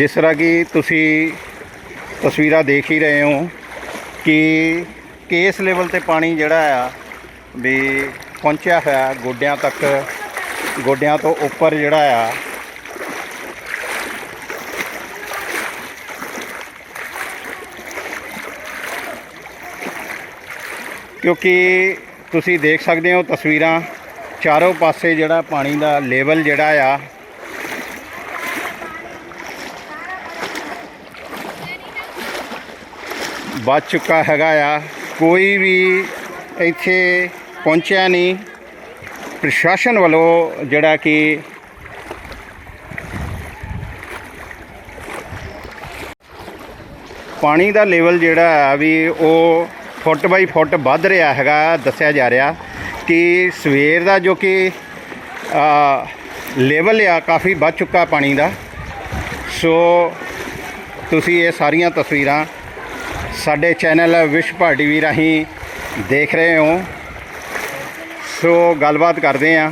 ਜਿਸ ਤਰ੍ਹਾਂ ਕਿ ਤੁਸੀਂ ਤਸਵੀਰਾਂ ਦੇਖ ਹੀ ਰਹੇ ਹੋ ਕਿ ਕੇਸ ਲੈਵਲ ਤੇ ਪਾਣੀ ਜਿਹੜਾ ਆ ਵੀ ਪਹੁੰਚਿਆ ਹੋਇਆ ਗੋਡਿਆਂ ਤੱਕ, ਗੋਡਿਆਂ ਤੋਂ ਉੱਪਰ ਜਿਹੜਾ ਆ। ਕਿਉਂਕਿ ਤੁਸੀਂ ਦੇਖ ਸਕਦੇ ਹੋ ਤਸਵੀਰਾਂ ਚਾਰੋਂ ਪਾਸੇ ਜਿਹੜਾ ਪਾਣੀ ਦਾ ਲੈਵਲ ਜਿਹੜਾ ਆ ਵੱਧ ਚੁੱਕਾ ਹੈਗਾ ਆ। ਕੋਈ ਵੀ ਇੱਥੇ ਪਹੁੰਚਿਆ ਨਹੀਂ। ਪ੍ਰਸ਼ਾਸਨ ਵੱਲੋਂ ਜਿਹੜਾ ਕਿ ਪਾਣੀ ਦਾ ਲੈਵਲ ਜਿਹੜਾ ਆ ਵੀ ਉਹ ਫੁੱਟ ਬਾਈ ਫੁੱਟ ਵੱਧ ਰਿਹਾ ਹੈਗਾ ਦੱਸਿਆ ਜਾ ਰਿਹਾ ਕਿ ਸਵੇਰ ਦਾ ਜੋ ਕਿ ਆ, ਲੈਵਲ ਆ ਕਾਫੀ ਵੱਧ ਚੁੱਕਾ ਪਾਣੀ ਦਾ। ਸੋ ਤੁਸੀਂ ਇਹ ਸਾਰੀਆਂ ਤਸਵੀਰਾਂ ਸਾਡੇ ਚੈਨਲ ਵਿਸ਼ਵ ਟੀਵੀ ਰਾਹੀਂ ਦੇਖ ਰਹੇ ਹੋ। ਸੋ ਗੱਲਬਾਤ ਕਰਦੇ ਆ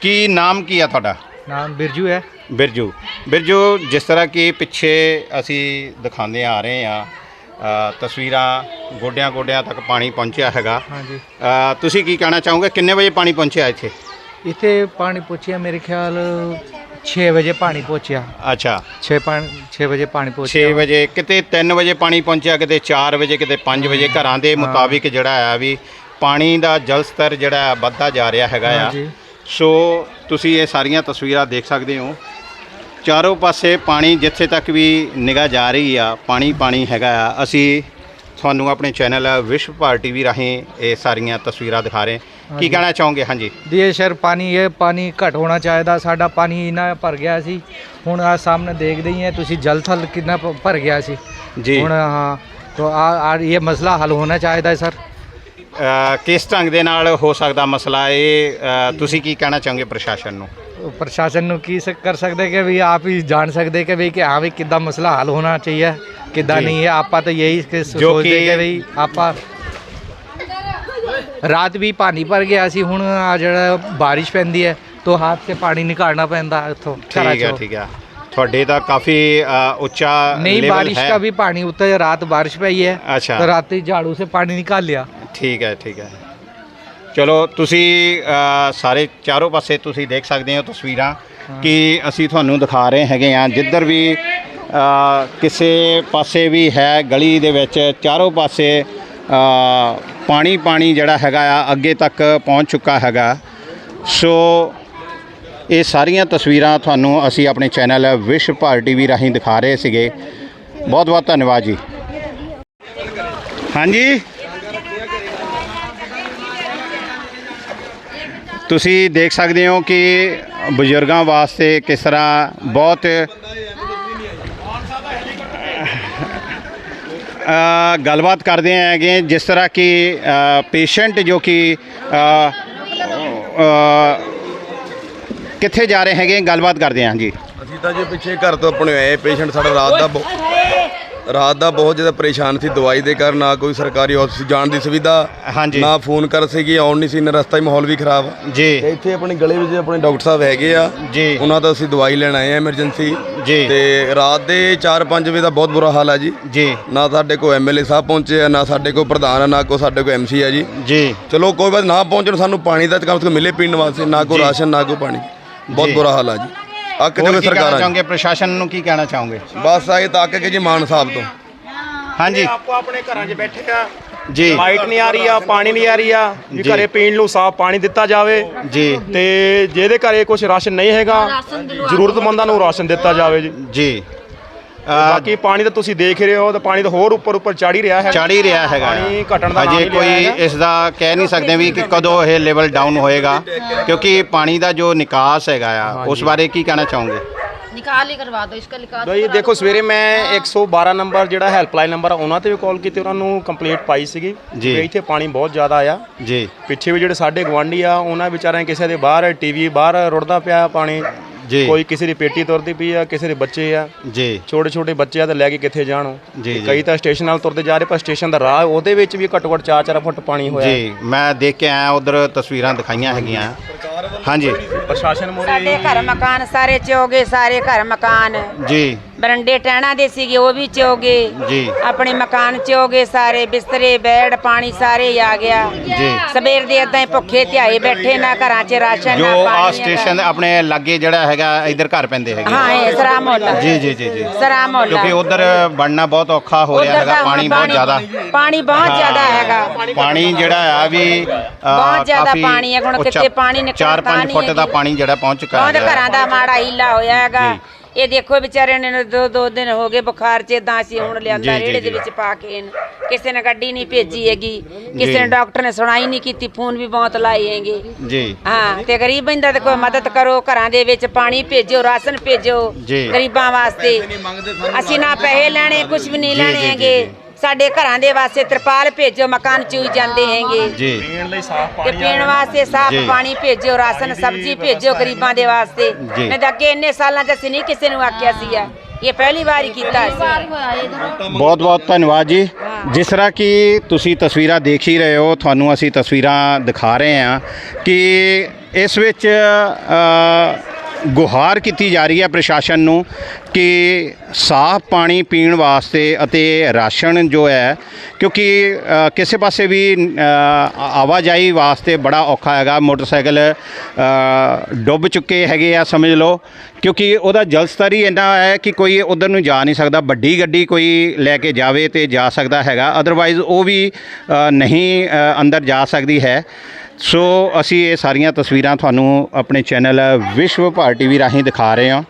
ਕੀ ਨਾਮ ਕੀ ਆ ਤੁਹਾਡਾ? ਨਾਮ ਬਿਰਜੂ ਹੈ। ਬਿਰਜੂ। ਬਿਰਜੂ ਜਿਸ ਤਰ੍ਹਾਂ ਕਿ ਪਿੱਛੇ ਅਸੀਂ ਦਿਖਾਉਂਦੇ ਆ ਰਹੇ ਆ ਤਸਵੀਰਾਂ ਗੋਡਿਆਂ ਗੋਡਿਆਂ ਤੱਕ ਪਾਣੀ ਪਹੁੰਚਿਆ ਹੈਗਾ। ਹਾਂਜੀ। ਤੁਸੀਂ ਕੀ ਕਹਿਣਾ ਚਾਹੋਗੇ? ਕਿੰਨੇ ਵਜੇ ਪਾਣੀ ਪਹੁੰਚਿਆ ਇੱਥੇ? ਇੱਥੇ ਪਾਣੀ ਪਹੁੰਚਿਆ ਮੇਰੇ ਖਿਆਲ 6 ਵਜੇ ਪਾਣੀ ਪਹੁੰਚਿਆ। ਅੱਛਾ। 6 ਪਾਣੀ 6 ਵਜੇ ਪਾਣੀ 6 ਪਹੁੰਚਿਆ ਵਜੇ ਕਿਤੇ 3 ਵਜੇ ਪਾਣੀ ਪਹੁੰਚਿਆ ਕਿਤੇ 4 ਵਜੇ ਕਿਤੇ 5 ਵਜੇ। ਘਰਾਂ ਦੇ ਮੁਤਾਬਿਕ ਜਿਹੜਾ ਆ ਵੀ ਪਾਣੀ ਦਾ ਜਲ ਸਤਰ ਜਿਹੜਾ ਆ ਵੱਧਦਾ ਜਾ ਰਿਹਾ ਹੈਗਾ ਆ। ਹਾਂਜੀ। ਸੋ ਤੁਸੀਂ ਇਹ ਸਾਰੀਆਂ ਤਸਵੀਰਾਂ ਦੇਖ ਸਕਦੇ ਹੋ। ਚਾਰੋਂ ਪਾਸੇ ਪਾਣੀ ਜਿੱਥੇ ਤੱਕ ਵੀ ਨਿਗਾਹ ਜਾ ਰਹੀ ਆ ਪਾਣੀ ਪਾਣੀ ਹੈਗਾ ਆ। ਅਸੀਂ ਤੁਹਾਨੂੰ ਆਪਣੇ ਚੈਨਲ ਵਿਸ਼ਵ ਭਾਰ ਟੀਵੀ ਰਾਹੀਂ ਇਹ ਸਾਰੀਆਂ ਤਸਵੀਰਾਂ ਦਿਖਾ ਰਹੇ ਕੀ ਹਾਂਜੀ। ਕਹਿਣਾ ਚਾਹੋਗੇ ਹਾਂਜੀ ਦੀਏ ਸ਼ਰ ਪਾਣੀ ਇਹ ਪਾਣੀ ਘਟ ਹੋਣਾ ਚਾਹੀਦਾ ਸਾਡਾ ਪਾਣੀ ਇੰਨਾ ਭਰ ਗਿਆ ਸੀ ਹੁਣ ਆ ਸਾਹਮਣੇ ਦੇਖਦੇ ਹੀ ਹੈ ਤੁਸੀਂ ਜਲ ਥਲ ਕਿੰਨਾ ਭ- ਭਰ ਗਿਆ ਸੀ ਜੀ ਹੁਣ ਹਾਂ तो आ, आ ये मसला हल होना चाहिए सर ਅ, ਕਿਸ ਢੰਗ ਦੇ ਨਾਲ ਹੋ ਸਕਦਾ ਮਸਲਾ? ਇਹ ਤੁਸੀਂ ਕੀ ਕਹਿਣਾ ਚਾਹੋਗੇ ਪ੍ਰਸ਼ਾਸਨ ਨੂੰ? ਪ੍ਰਸ਼ਾਸਨ ਨੂੰ ਕੀ ਕਰ ਸਕਦੇ ਕਿ ਵੀ ਆਪ ਹੀ ਜਾਣ ਸਕਦੇ ਕਿ ਵੀ ਕਿ ਹਾਂ ਵੀ ਕਿੱਦਾਂ ਮਸਲਾ ਹੱਲ ਹੋਣਾ ਚਾਹੀਏ ਕਿੱਦਾਂ ਨਹੀਂ ਹੈ? ਆਪਾਂ ਤਾਂ ਇਹੀ ਸੋਚਦੇ ਕਿ ਵੀ ਆਪਾਂ ਰਾਤ ਵੀ ਪਾਣੀ ਭਰ ਗਿਆ ਸੀ ਹੁਣ ਆ ਜਿਹੜਾ ਬਾਰਿਸ਼ ਪੈਂਦੀ ਹੈ ਤੋਂ ਹੱਥ ਤੇ ਪਾਣੀ ਨਿਕਾਲਣਾ ਪੈਂਦਾ ਇੱਥੋਂ ਠੀਕ ਹੈ ਠੀਕ ਹੈ। ਤੁਹਾਡੇ ਤਾਂ ਕਾਫੀ ਉੱਚਾ ਨਹੀਂ ਬਾਰਿਸ਼ ਦਾ ਵੀ ਪਾਣੀ ਉੱਤੇ ਰਾਤ ਬਾਰਿਸ਼ ਪਈ ਹੈ ਤਾਂ ਰਾਤੀ ਝਾੜੂ ਸੇ ਪਾਣੀ ਨਿਕਾਲ ਲਿਆ। ਠੀਕ ਹੈ ਠੀਕ ਹੈ। ਚਲੋ ਤੁਸੀਂ ਅ, ਸਾਰੇ ਚਾਰੋਂ ਪਾਸੇ ਤੁਸੀਂ ਦੇਖ ਸਕਦੇ ਹੋ ਤਸਵੀਰਾਂ ਕਿ ਅਸੀਂ ਤੁਹਾਨੂੰ ਦਿਖਾ ਰਹੇ ਹੈਗੇ ਆ ਜਿੱਧਰ ਵੀ ਅ, ਕਿਸੇ ਪਾਸੇ ਵੀ ਹੈ ਗਲੀ ਦੇ ਵਿੱਚ ਚਾਰੋਂ ਪਾਸੇ ਅ, ਪਾਣੀ ਪਾਣੀ ਜਿਹੜਾ ਹੈਗਾ ਆ ਅੱਗੇ ਤੱਕ ਪਹੁੰਚ ਚੁੱਕਾ ਹੈਗਾ। ਸੋ ਇਹ ਸਾਰੀਆਂ ਤਸਵੀਰਾਂ ਤੁਹਾਨੂੰ ਅਸੀਂ ਆਪਣੇ ਚੈਨਲ ਵਿਸ਼ਵ ਭਾਰ ਟੀਵੀ ਰਾਹੀਂ ਦਿਖਾ ਰਹੇ ਸੀਗੇ। ਬਹੁਤ ਬਹੁਤ ਧੰਨਵਾਦ ਜੀ। ਹਾਂਜੀ। ਤੁਸੀਂ ਦੇਖ ਸਕਦੇ ਹੋ ਕਿ ਬਜ਼ੁਰਗਾਂ ਵਾਸਤੇ ਕਿਸ ਤਰ੍ਹਾਂ ਬਹੁਤ ਗੱਲਬਾਤ ਕਰਦੇ ਹੈਗੇ ਜਿਸ ਤਰ੍ਹਾਂ ਕਿ ਪੇਸ਼ੈਂਟ ਜੋ ਕਿ ਕਿੱਥੇ ਜਾ ਰਹੇ ਹੈਗੇ, ਗੱਲਬਾਤ ਕਰਦੇ ਹਾਂ ਜੀ। ਅਸੀਂ ਤਾਂ ਜੇ ਪਿੱਛੇ ਘਰ ਤੋਂ ਆਪਣੇ ਆਏ ਪੇਸ਼ੈਂਟ ਸਾਡਾ ਰਾਤ ਦਾ ਬਹੁ- ਰਾਤ ਦਾ ਬਹੁਤ ਜ਼ਿਆਦਾ ਪਰੇਸ਼ਾਨ ਸੀ ਦਵਾਈ ਦੇ ਕਾਰਨ ਨਾ ਕੋਈ ਸਰਕਾਰੀ ਹਸਪਤਾਲ ਜਾਣ ਦੀ ਸੁਵਿਧਾ ਹਾਂਜੀ। ਨਾ ਫੋਨ ਕਰ ਸੀਗੀ ਆਉਣ ਨਹੀਂ ਸੀ ਨਾ ਰਸਤਾ ਹੀ ਮਾਹੌਲ ਵੀ ਖਰਾਬ। ਤੇ ਜੀ ਇੱਥੇ ਆਪਣੀ ਗਲੀ ਵਿੱਚ ਆਪਣੇ ਡਾਕਟਰ ਸਾਹਿਬ ਹੈਗੇ ਆ ਜੀ। ਉਹਨਾਂ ਦਾ ਅਸੀਂ ਦਵਾਈ ਲੈਣ ਆਏ ਆ ਐਮਰਜੈਂਸੀ ਜੀ। ਤੇ ਰਾਤ ਦੇ 4-5 ਵਜੇ ਦਾ ਬਹੁਤ ਬੁਰਾ ਹਾਲ ਆ ਜੀ। ਜੀ। ਨਾ ਸਾਡੇ ਕੋਲ ਐਮਐਲਏ ਸਾਹਿਬ ਪਹੁੰਚੇ ਆ ਨਾ ਸਾਡੇ ਕੋਲ ਪ੍ਰਧਾਨ ਆ ਨਾ ਕੋ ਸਾਡੇ ਕੋਲ ਐਮਸੀ ਆ ਜੀ। ਜੀ। ਚਲੋ ਕੋਈ ਬਾਤ ਨਾ ਪਹੁੰਚਣ ਸਾਨੂੰ ਪਾਣੀ ਦਾ ਕਮ ਸੇ ਮਿਲੇ ਪੀਣ ਵਾਸਤੇ ਨਾ ਕੋਈ। ਰਾਸ਼ਨ ਨਾ ਕੋਈ ਪਾਣੀ। ਬਹੁਤ। ਬੁਰਾ ਹਾਲ ਆ ਜੀ। ਅੱਕ ਹੋਰ ਜੋ ਕੀ ਕਹਿਣਾ ਸਰਕਾਰਾਂ ਚਾਹੋਗੇ? ਪ੍ਰਸ਼ਾਸਨ ਨੂੰ ਕੀ ਕਹਿਣਾ ਚਾਹੋਗੇ? ਬਸ ਆਏ ਤਾਂ ਅੱਕ ਕੇ ਜੀ ਮਾਨ ਸਾਹਿਬ ਤੋਂ। ਹਾਂਜੀ। ਆਪੋ ਆਪਣੇ ਘਰਾਂ 'ਚ ਬੈਠੇ ਆ। ਜੀ। ਲਾਈਟ ਨਹੀਂ ਆ ਰਹੀ ਆ ਪਾਣੀ ਨਹੀਂ ਆ ਰਹੀ ਆ। ਵੀ ਜੀ। ਘਰੇ ਪੀਣ ਨੂੰ ਸਾਫ਼ ਪਾਣੀ ਦਿੱਤਾ ਜਾਵੇ। ਜੀ। ਤੇ ਜਿਹਦੇ ਘਰੇ ਕੁਝ ਰਾਸ਼ਨ ਨਹੀਂ ਹੈਗਾ ਜ਼ਰੂਰਤਮੰਦਾਂ ਨੂੰ ਰਾਸ਼ਨ ਦਿੱਤਾ ਜਾਵੇ ਜੀ। ਜੀ। ਬਾਕੀ ਪਾਣੀ ਤਾਂ ਤੁਸੀਂ ਦੇਖ ਰਹੇ ਹੋ ਤਾਂ ਪਾਣੀ ਤਾਂ ਹੋਰ ਉੱਪਰ ਉੱਪਰ ਚੜ ਹੀ ਰਿਹਾ ਹੈ ਚੜ ਹੀ ਰਿਹਾ ਹੈਗਾ। ਪਾਣੀ ਘਟਣ ਦਾ ਹਜੇ ਕੋਈ ਇਸ ਦਾ ਕਹਿ ਨਹੀਂ ਸਕਦੇ ਵੀ ਕਿ ਕਦੋਂ ਇਹ ਲੈਵਲ ਡਾਊਨ ਹੋਏਗਾ ਕਿਉਂਕਿ ਪਾਣੀ ਦਾ ਜੋ ਨਿਕਾਸ ਹੈਗਾ ਆ ਉਸ ਬਾਰੇ ਕੀ ਕਹਿਣਾ ਚਾਹੋਗੇ? ਨਿਕਾਲ ਹੀ ਕਰਵਾ ਦਿਓ ਇਸਕਾ ਨਿਕਾਲ ਬਈ ਦੇਖੋ ਸਵੇਰੇ ਮੈਂ 112 ਨੰਬਰ ਜਿਹੜਾ ਹੈਲਪਲਾਈਨ ਨੰਬਰ ਆ ਉਹਨਾਂ ਤੇ ਵੀ ਕਾਲ ਕੀਤੀ ਉਹਨਾਂ ਨੂੰ ਕੰਪਲੀਟ ਪਾਈ ਸੀਗੀ ਕਿ ਇੱਥੇ ਪਾਣੀ ਬਹੁਤ ਜ਼ਿਆਦਾ ਆਇਆ ਜੀ। ਪਿੱਛੇ ਵੀ ਜਿਹੜੇ ਸਾਡੇ ਗਵਾਂਢੀ ਆ ਉਹਨਾਂ ਵਿਚਾਰਿਆਂ ਕਿਸੇ ਦੇ ਬਾਹਰ ਟੀਵੀ ਬਾਹਰ ਰੁੜਦਾ ਪਿਆ ਪਾਣੀ। ਜੀ। ਕੋਈ ਕਿਸੇ ਦੀ ਪੇਟੀ ਤੁਰਦੀ ਪਈ ਆ ਕਿਸੇ ਦੇ ਬੱਚੇ ਆ। ਜੀ। ਛੋਟੇ ਛੋਟੇ ਬੱਚੇ ਆ ਤੇ ਲੈ ਕੇ ਕਿੱਥੇ ਜਾਣ? ਜੀ। ਕਈ ਤਾਂ ਸਟੇਸ਼ਨ ਨਾਲ ਤੁਰਦੇ ਜਾ ਰਹੇ ਪਰ ਸਟੇਸ਼ਨ ਦਾ ਰਾਹ ਉਹਦੇ ਵਿੱਚ ਵੀ ਘੱਟੋ ਘੱਟ 4-4 ਫੁੱਟ ਪਾਣੀ ਹੋਇਆ। ਜੀ ਮੈਂ ਦੇਖ ਕੇ ਆਇਆ ਉਧਰ ਤਸਵੀਰਾਂ ਦਿਖਾਈਆਂ ਹੈਗੀਆਂ। ਹਾਂਜੀ। ਪ੍ਰਸ਼ਾਸਨ ਸਾਡੇ ਮੋਰੇ ਘਰ ਮਕਾਨ ਸਾਰੇ ਚੋਗੇ ਸਾਰੇ ਘਰ ਮਕਾਨ। ਜੀ। ਬਰੰਡੇ ਟਹਿਣਾ ਦੇ ਸੀਗੇ ਉਹ ਵੀ ਚੋਗੇ। ਜੀ। ਆਪਣੇ ਮਕਾਨ ਚੋਗੇ ਸਾਰੇ ਬਿਸਤਰੇ ਬੈੱਡ ਪਾਣੀ ਸਾਰੇ ਹੀ ਆ ਗਿਆ। ਜੀ। ਸਵੇਰ ਦੇ ਏਦਾਂ ਹੀ ਭੁੱਖੇ ਧਿਆਏ ਬੈਠੇ ਨਾ ਘਰਾਂ 'ਚ ਰਾਸ਼ਨ ਜੋ ਨਾ ਆ ਪਾਣੀ ਸਟੇਸ਼ਨ ਆਪਣੇ ਲਾਗੇ ਜਿਹੜਾ ਹੈਗਾ ਇਧਰ ਘਰ ਪੈਂਦੇ ਹੈਗੇ। ਹਾਂ ਇਹ ਸਰਾ ਮੋਲਾ ਜੀ ਜੀ ਜੀ ਜੀ। ਸਰਾ ਮੋਲਾ ਕਿਉਂਕਿ ਉਧਰ ਬਣਨਾ ਬਹੁਤ ਔਖਾ ਹੋ ਰਿਹਾ ਹੈਗਾ ਪਾਣੀ ਬਹੁਤ ਜ਼ਿਆਦਾ। ਪਾਣੀ ਬਹੁਤ ਜ਼ਿਆਦਾ ਹੈਗਾ। ਪਾਣੀ ਜਿਹੜਾ ਆ ਵੀ ਬਹੁਤ ਜ਼ਿਆਦਾ ਪਾਣੀ ਹੈ, ਹੁਣ ਕਿਤੇ ਪਾਣੀ ਨਿਕਲਦਾ ਚਾਰ ਪੰਜ ਨਹੀਂ ਫੁੱਟ ਦਾ ਹੈਗੀ। ਪਾਣੀ ਜਿਹੜਾ ਪਹੁੰਚ ਚੁੱਕਾ ਬਹੁਤ ਘਰਾਂ ਦਾ ਮਾੜਾ ਹੀਲਾ ਹੋਇਆ ਹੈਗਾ। ਜੀ। ਇਹ ਦੇਖੋ ਵਿਚਾਰੇ ਨੇ ਦੋ ਦੋ ਦਿਨ ਹੋ ਗਏ ਬੁਖਾਰ ਚ ਇਦਾਂ ਅਸੀਂ ਹੁਣ ਲਿਆਂਦਾ ਜੀ, ਜੀ, ਰੇੜੇ ਦੇ ਜੀ। ਵਿੱਚ ਪਾ ਕੇ ਇਹਨੂੰ। ਕਿਸੇ ਨੇ ਗੱਡੀ ਨਹੀਂ ਭੇਜੀ ਹੈਗੀ ਕਿਸੇ। ਨੇ ਡਾਕਟਰ ਨੇ ਸੁਣਾਈ ਨਹੀਂ ਕੀਤੀ ਫੋਨ ਵੀ ਬਹੁਤ ਲਾਏ ਹੈਗੇ ਜੀ ਹਾਂ ਤੇ ਗਰੀਬ ਬੰਦਾ ਤੇ ਕੋਈ ਮਦਦ ਕਰੋ ਘਰਾਂ ਦੇ ਵਿੱਚ ਪਾਣੀ ਭੇਜੋ ਰਾਸ਼ਨ ਭੇਜੋ ਜੀ। ਗਰੀਬਾਂ ਵਾਸਤੇ ਅਸੀਂ ਨਾ ਪੈਸੇ ਲੈਣੇ ਕੁਝ ਵੀ ਨਹੀਂ ਜੀ, ਲੈਣੇ ਜੀ, ਹੈਗੇ ਜੀ। ਸਾਡੇ ਘਰਾਂ ਦੇ ਵਾਸਤੇ ਤਰਪਾਲ ਭੇਜੋ ਮਕਾਨ ਚੂਈ ਜਾਂਦੇ ਹੈਗੇ। ਜੀ। ਪੀਣ ਲਈ ਸਾਫ਼ ਤੇ ਪਾਣੀ ਪੀਣ ਵਾਸਤੇ ਸਾਫ਼ ਜੀ। ਪਾਣੀ ਭੇਜੋ ਰਾਸ਼ਨ ਸਬਜ਼ੀ ਭੇਜੋ ਗਰੀਬਾਂ ਦੇ ਵਾਸਤੇ। ਜੀ। ਨਹੀਂ ਤਾਂ ਅੱਗੇ ਇੰਨੇ ਸਾਲਾਂ ਚ ਅਸੀਂ ਨਹੀਂ ਕਿਸੇ ਨੂੰ ਆਖਿਆ ਸੀ ਆ ਇਹ ਪਹਿਲੀ ਵਾਰ ਹੀ ਕੀਤਾ ਸੀ ਬਹੁਤ ਬਹੁਤ ਧੰਨਵਾਦ ਜੀ। ਜਿਸ ਤਰ੍ਹਾਂ ਕਿ ਤੁਸੀਂ ਤਸਵੀਰਾਂ ਦੇਖ ਹੀ ਰਹੇ ਹੋ ਤੁਹਾਨੂੰ ਅਸੀਂ ਤਸਵੀਰਾਂ ਦਿਖਾ ਰਹੇ ਹਾਂ ਕਿ ਇਸ ਵਿੱਚ ਅ, ਗੁਹਾਰ ਕੀਤੀ ਜਾ ਰਹੀ ਹੈ ਪ੍ਰਸ਼ਾਸਨ ਨੂੰ ਕਿ ਸਾਫ਼ ਪਾਣੀ ਪੀਣ ਵਾਸਤੇ ਅਤੇ ਰਾਸ਼ਨ ਜੋ ਹੈ, ਕਿਉਂਕਿ ਕਿਸੇ ਪਾਸੇ ਵੀ ਆਵਾਜਾਈ ਵਾਸਤੇ ਬੜਾ ਔਖਾ ਹੈਗਾ। ਮੋਟਰਸਾਈਕਲ ਡੁੱਬ ਚੁੱਕੇ ਹੈਗੇ ਆ, ਸਮਝ ਲਓ। ਕਿਉਂਕਿ ਉਹਦਾ ਜਲ ਸਤਰ ਹੀ ਇੰਨਾ ਹੈ ਕਿ ਕੋਈ ਉਧਰ ਨੂੰ ਜਾ ਨਹੀਂ ਸਕਦਾ। ਵੱਡੀ ਗੱਡੀ ਕੋਈ ਲੈ ਕੇ ਜਾਵੇ ਤੇ ਜਾ ਸਕਦਾ ਹੈਗਾ। ਅਦਰਵਾਈਜ਼ ਉਹ ਵੀ ਨਹੀਂ ਅੰਦਰ ਜਾ ਸਕਦੀ ਹੈ। ਸੋ ਅਸੀਂ ਇਹ ਸਾਰੀਆਂ ਤਸਵੀਰਾਂ ਤੁਹਾਨੂੰ ਆਪਣੇ ਚੈਨਲ ਵਿਸ਼ਵ ਭਾਰ ਟੀਵੀ ਰਾਹੀਂ ਦਿਖਾ ਰਹੇ ਹਾਂ।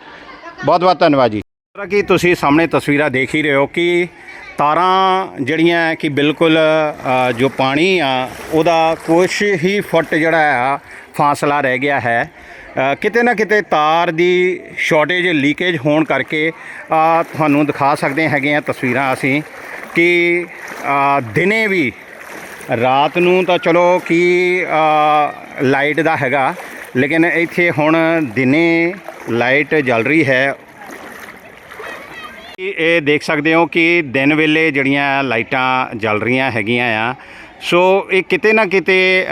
ਬਹੁਤ ਬਹੁਤ ਧੰਨਵਾਦ ਜੀ। ਜਿਸ ਕਿ ਤੁਸੀਂ ਸਾਹਮਣੇ ਤਸਵੀਰਾਂ ਦੇਖ ਹੀ ਰਹੇ ਹੋ ਕਿ ਤਾਰਾਂ ਜਿਹੜੀਆਂ ਕਿ ਬਿਲਕੁਲ ਜੋ ਪਾਣੀ ਆ, ਉਹਦਾ ਕੁਛ ਹੀ ਫੁੱਟ ਜਿਹੜਾ ਆ, ਫਾਸਲਾ ਰਹਿ ਗਿਆ ਹੈ। ਕਿਤੇ ਨਾ ਕਿਤੇ ਤਾਰ ਦੀ ਸ਼ਾਰਟੇਜ ਲੀਕੇਜ ਹੋਣ ਕਰਕੇ ਤੁਹਾਨੂੰ ਦਿਖਾ ਸਕਦੇ ਹੈਗੇ ਆ ਤਸਵੀਰਾਂ ਅਸੀਂ ਕਿ ਦਿਨੇ ਵੀ ਰਾਤ ਨੂੰ ਤਾਂ ਚਲੋ ਕੀ ਲਾਈਟ ਦਾ ਹੈਗਾ, ਲੇਕਿਨ ਇੱਥੇ ਹੁਣ ਦਿਨੇ ਲਾਈਟ ਜਲ ਰਹੀ ਹੈ। ਇਹ- ਇਹ ਦੇਖ ਸਕਦੇ ਹੋ ਕਿ ਦਿਨ ਵੇਲੇ ਜਿਹੜੀਆਂ ਲਾਈਟਾਂ ਜਲ ਰਹੀਆਂ ਹੈਗੀਆਂ ਆ। ਸੋ ਇਹ ਕਿਤੇ ਨਾ ਕਿਤੇ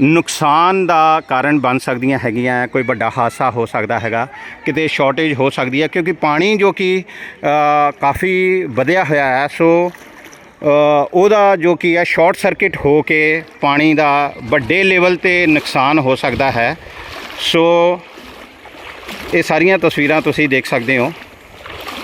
ਨੁਕਸਾਨ ਦਾ ਕਾਰਨ ਬਣ ਸਕਦੀਆਂ ਹੈਗੀਆਂ, ਕੋਈ ਵੱਡਾ ਹਾਦਸਾ ਹੋ ਸਕਦਾ ਹੈਗਾ, ਕਿਤੇ ਸ਼ਾਰਟੇਜ ਹੋ ਸਕਦੀ ਹੈ, ਕਿਉਂਕਿ ਪਾਣੀ ਜੋ ਕਿ ਕਾਫੀ ਵਧਿਆ ਹੋਇਆ ਹੈ। ਸੋ ਉਹਦਾ ਜੋ ਕੀ ਹੈ, ਸ਼ਾਰਟ ਸਰਕਟ ਹੋ ਕੇ ਪਾਣੀ ਦਾ ਵੱਡੇ ਲੈਵਲ ਤੇ ਨੁਕਸਾਨ ਹੋ ਸਕਦਾ ਹੈ। ਸੋ, ਇਹ ਸਾਰੀਆਂ ਤਸਵੀਰਾਂ ਤੁਸੀਂ ਦੇਖ ਸਕਦੇ ਹੋ।